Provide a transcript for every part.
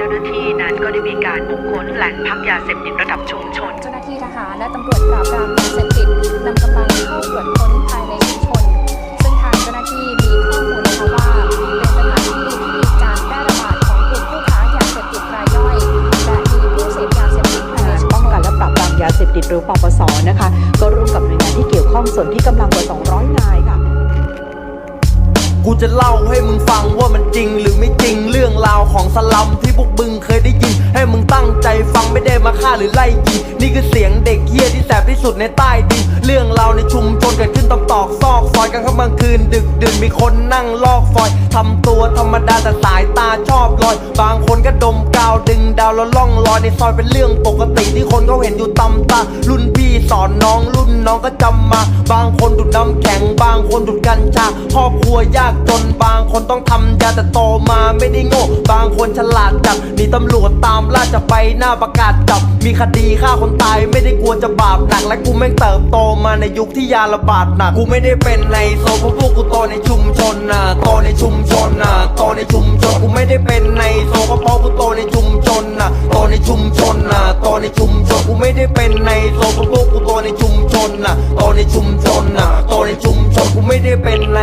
เจ้าหน้าที่นั้นก็ได้มีการบุกคคลแหล่งพักยาเสพติดระดับชุมชน เจ้าหน้าที่ทหารและตำรวจปราบปรามยาเสพติดนำกำลังเข้าตรวจค้นภายในชุมชน ซึ่งทางเจ้าหน้าที่มีข้อมูลนะคะว่าเป็นสถานที่ที่มีการแพร่ระบาดของกลุ่มผู้ค้ายาเสพติดรายย่อยและมีผู้เสพยาเสพติดภายในชุมป้องกันและปราบปรามยาเสพติดหรือปปสนะคะ ก็ร่วมกับหน่วยงานที่เกี่ยวข้องส่วนที่กำลังกว่า 200 นายค่ะ กูจะเล่าให้มึงฟังว่ามันจริงหรือไม่จริงเรื่องราวของสลัมที่พวกมึงเคยได้ยิน ให้มึงตั้งใจฟังไม่ได้มาฆ่าหรือไล่ยิงนี่คือเสียงเด็กเฮี้ยที่แสบที่สุดในใต้ดินเรื่องราวในชุมชนเกิดขึ้นตอกตอกซอกซอยกลางค่ำกลางคืน ดึกดื่นมีคนนั่งลอกฟอยทำตัวธรรมดาแต่สายตาชอบลอย บางคนก็ดมกาวดึงดาวแล้วล่องลอยในซอยเป็นเรื่องปกติที่คนเขาเห็นอยู่ตำตารุ่นพี่สอนน้องรุ่นน้องก็จำมา บางคนดูดน้ำแข็งางคนดูดกัญชาครอบครัวยากจนบางคนต้องทำยาแต่โตมาไม่ได้โง่ บางคนฉลาดจัดหนีตำรวจตามล่าจะไปหน้าประกาศจับ มีคดีฆ่าคนตายไม่ได้กลัวจะบาปหนัก และกูแม่งเติบโตมาในยุคที่ยาระบาดหนัก กูไม่ได้เป็นในโซเพราะพวกกูโตในชุมชนนะโตในชุมชนนะโตในชุมชนกูไม่ได้เป็นในโซเพราะพกูโตในชุมชนนะโตในชุมชนนะโตในชุมชนกูไม่ได้เป็นในโซเพราะพวกกูโตในชุมชนนะโตในชุมชน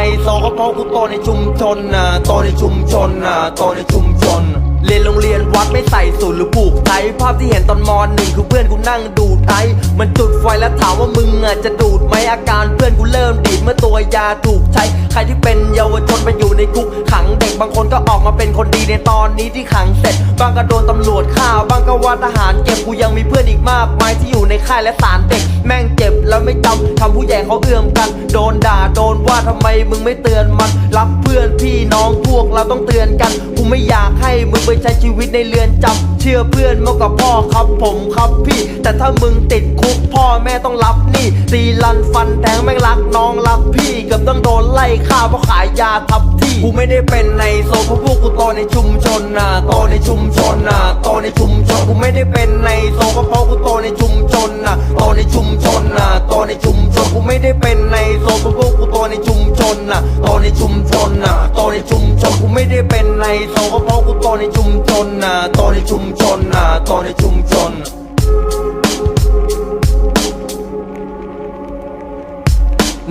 เป็นในโซก็เพราะกูโตในชุมชนนะโตในชุมชนนะโตในชุมชนเรียนโรงเรียนวัดไม่ใส่สูทหรือผูกไทยภาพที่เห็นตอนมอหนึ่งคือเพื่อนกูนั่งดูดไอมันจุดไฟแล้วถามว่ามึงอะจะดูดไหมอาการเพื่อนกูเริ่มดีดเมื่อตัวยาถูกใช้ ใครที่เป็นเยาวชนไปอยู่ในคุกขังเด็กบางคนก็ออกมาเป็นคนดีในตอนนี้ที่ขังเสร็จ บางก็โดนตำรวจฆ่าบางก็ว่าท กูยังมีเพื่อนอีกมากมายที่อยู่ในค่ายและศาลเด็ก แม่งเจ็บแล้วไม่จำทำผู้ใหญ่เขาเอื้อมกัน โดนด่าโดนว่าทำไมมึงไม่เตือนมัน รับเพื่อนพี่น้องพวกเราต้องเตือนกัน กูไม่อยากให้มึงไปใช้ชีวิตในเรือนจำเชื่อเพื่อนมากกว่าพ่อครับผมครับพี่ แต่ถ้ามึงติดคุกพ่อแม่ต้องรับหนี่ตีลันฟันแทงแม่งรักน้องรักพี่เกือบต้องโดนไล่ฆ่าเพราะขายยาทับ กูไม่ได้เป็นในโซเพราะพวกกูโตในชุมชนนะโตในชุมชนนะโตในชุมชนกูไม่ได้เป็นในโซก็เพราะกูโตในชุมชนนะโตในชุมชนนะโตในชุมชนกูไม่ได้เป็นในโซเพราะพวกกูโตในชุมชนนะโตในชุมชนนะโตในชุมชนกูไม่ได้เป็นในโซก็เพราะกูโตในชุมชนนะโตในชุมชนนะโตในชุมชน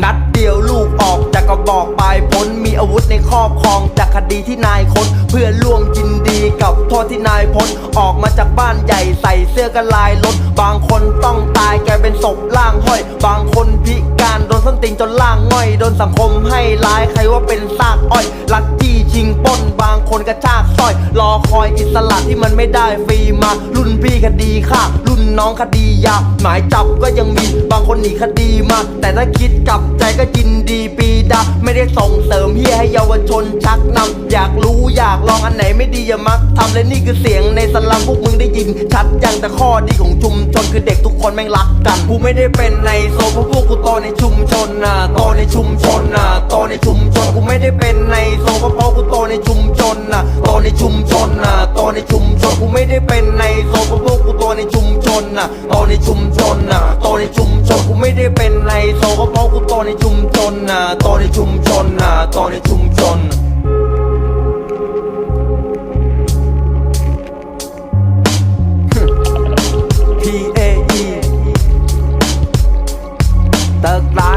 นัดเดียวลูกออกจากกระบอกป อาวุธในครอบครองจากคดีที่นายคนเพื่อ ทษที่นายพ้นออกมาจากบ้านใหญ่ใส่เสื้อกันลายรถบางคนต้องตายแกลายเป็นศพล่างห้อย บางคนพิการโดนส้นตีนจนล่างง่อยโดนสังคมให้ร้ายใครว่าเป็นซากอ้อยลักจี้ชิงป้น บางคนกระชากสร้อย รอคอยอิสระที่มันไม่ได้ฟรีมา รุ่นพี่คดีฆ่ารุ่นน้องคดียาหมายจับก็ยังมีบางคนหนีคดีมา แต่ถ้าคิดกลับใจก็ยินดีปีดาไม่ได้ส่งเสริมเฮียให้เยาวชนชักนำอยากรู้อยากลองอันไหนไม่ดีอย่ามักทำและนี่คือเสียงในสลัมพวกมึงได้ยิน ชัดยังแต่ข้อดีของชุมชนคือเด็กทุกคนแม่งรักกันกูไม่ได้เป็นในโซเพราะพวกกูโตในชุมชนนะโตในชุมชนนะโตในชุมชนกูไม่ได้เป็นในโซเพราะพราะกูโตในชุมชนนะโตในชุมชนนะโตในชุมชนกูไม่ได้เป็นในโซเพราะพวกกูโตในชุมชนนะโตในชุมชนนะโตในชุมชนกูไม่ได้เป็นในโซเพราะพราะกูโตในชุมชนนะโตในชุมชนนะโตในชุมชน เติ